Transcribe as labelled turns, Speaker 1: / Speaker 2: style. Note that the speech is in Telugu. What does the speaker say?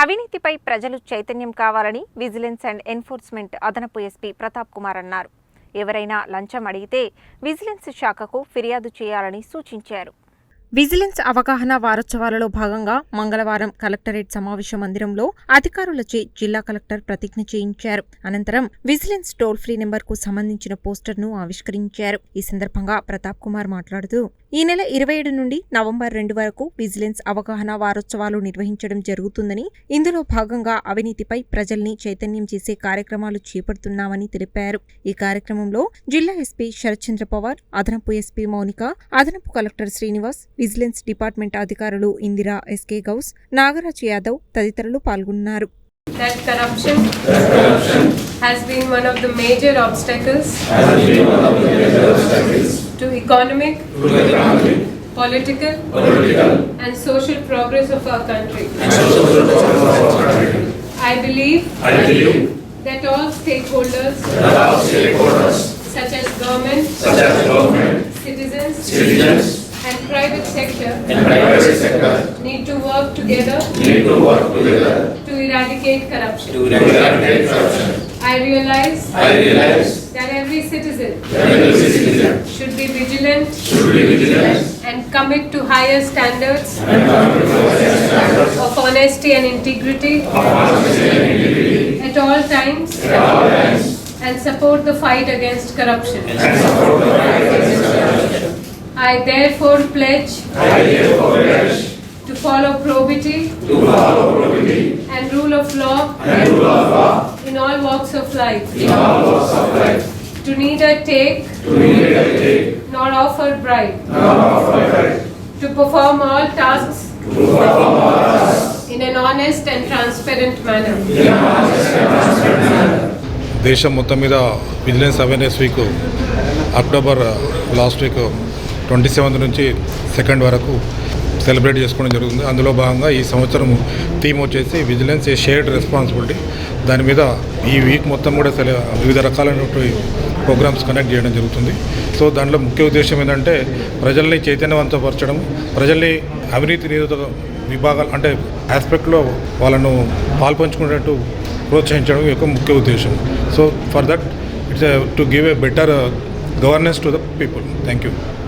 Speaker 1: అవినీతిపై ప్రజలు చైతన్యం కావాలని విజిలెన్స్ అండ్ ఎన్ఫోర్స్మెంట్ అదనపు ఎస్పీ ప్రతాప్ కుమార్ అన్నారు. ఎవరైనా లంచం అడిగితే విజిలెన్స్ శాఖకు ఫిర్యాదు చేయాలని సూచించారు. విజిలెన్స్ అవగాహన వారోత్సవాలలో భాగంగా మంగళవారం కలెక్టరేట్ సమావేశ మందిరంలో అధికారులచే జిల్లా కలెక్టర్ ప్రతిజ్ఞ చేయించారు. అనంతరం విజిలెన్స్ టోల్ ఫ్రీ నెంబర్కు సంబంధించిన పోస్టర్ను ఆవిష్కరించారు. ఈ సందర్భంగా ప్రతాప్ కుమార్ మాట్లాడుతూ ఈ నెల ఇరవై ఏడు నుండి నవంబర్ రెండు వరకు విజిలెన్స్ అవగాహన వారోత్సవాలు నిర్వహించడం జరుగుతుందని ఇందులో భాగంగా అవినీతిపై ప్రజల్ని చైతన్యం చేసే కార్యక్రమాలు చేపడుతున్నామని తెలిపారు. ఈ కార్యక్రమంలో జిల్లా ఎస్పీ శరత్చంద్ర పవార్ అదనపు ఎస్పీ మౌనిక అదనపు కలెక్టర్ శ్రీనివాస్ విజిలెన్స్ డిపార్ట్మెంట్ అధికారులు ఇందిరా ఎస్కే గౌస్ నాగరాజ్ యాదవ్ తదితరులు పాల్గొన్నారు
Speaker 2: that corruption, has been one of the major obstacles to economic, political, and social progress of our country. I believe
Speaker 3: I believe
Speaker 2: that all stakeholders,
Speaker 3: that all stakeholders,
Speaker 2: such as government,
Speaker 3: such as government,
Speaker 2: citizens,
Speaker 3: citizens,
Speaker 2: and private sector,
Speaker 3: and private sector,
Speaker 2: need to work together
Speaker 3: need to work together
Speaker 2: to eradicate corruption.
Speaker 3: to eradicate corruption.
Speaker 2: I realize
Speaker 3: I realize
Speaker 2: that every citizen
Speaker 3: that every citizen
Speaker 2: should be vigilant
Speaker 3: should be vigilant
Speaker 2: and commit to higher standards
Speaker 3: and to the standards
Speaker 2: of honesty and integrity
Speaker 3: of honesty and integrity
Speaker 2: at all times
Speaker 3: at all times
Speaker 2: and support the fight against corruption.
Speaker 3: and support the fight against corruption.
Speaker 2: I therefore pledge
Speaker 3: I therefore pledge
Speaker 2: to follow probity
Speaker 3: to follow probity
Speaker 2: and rule of law
Speaker 3: and rule of law
Speaker 2: in all walks of life,
Speaker 3: in all walks of life,
Speaker 2: to neither take
Speaker 3: to neither take
Speaker 2: nor offer bribe,
Speaker 3: nor offer right,
Speaker 2: to perform all tasks
Speaker 3: to perform all tasks
Speaker 2: in an honest and transparent manner.
Speaker 3: in a honest and transparent manner.
Speaker 4: దేశం మొత్తం మీద vigilance awareness week October last week twenty seventh నుంచి సెకండ్ వరకు సెలబ్రేట్ చేసుకోవడం జరుగుతుంది. అందులో భాగంగా ఈ సంవత్సరం థీమ్ వచ్చేసి విజిలెన్స్ ఏ షేర్డ్ రెస్పాన్సిబిలిటీ. దాని మీద ఈ వీక్ మొత్తం కూడా సెల- వివిధ రకాలైనటువంటి ప్రోగ్రామ్స్ కనెక్ట్ చేయడం జరుగుతుంది. సో దాంట్లో ముఖ్య ఉద్దేశం ఏంటంటే ప్రజల్ని చైతన్యవంతపరచడం ప్రజల్ని అవినీతి నిరోధక విభాగాలు అంటే ఆస్పెక్ట్లో వాళ్ళను పాల్పంచుకునేటట్టు ప్రోత్సహించడం యొక్క ముఖ్య ఉద్దేశం. So for that it's to give a better governance to the people thank you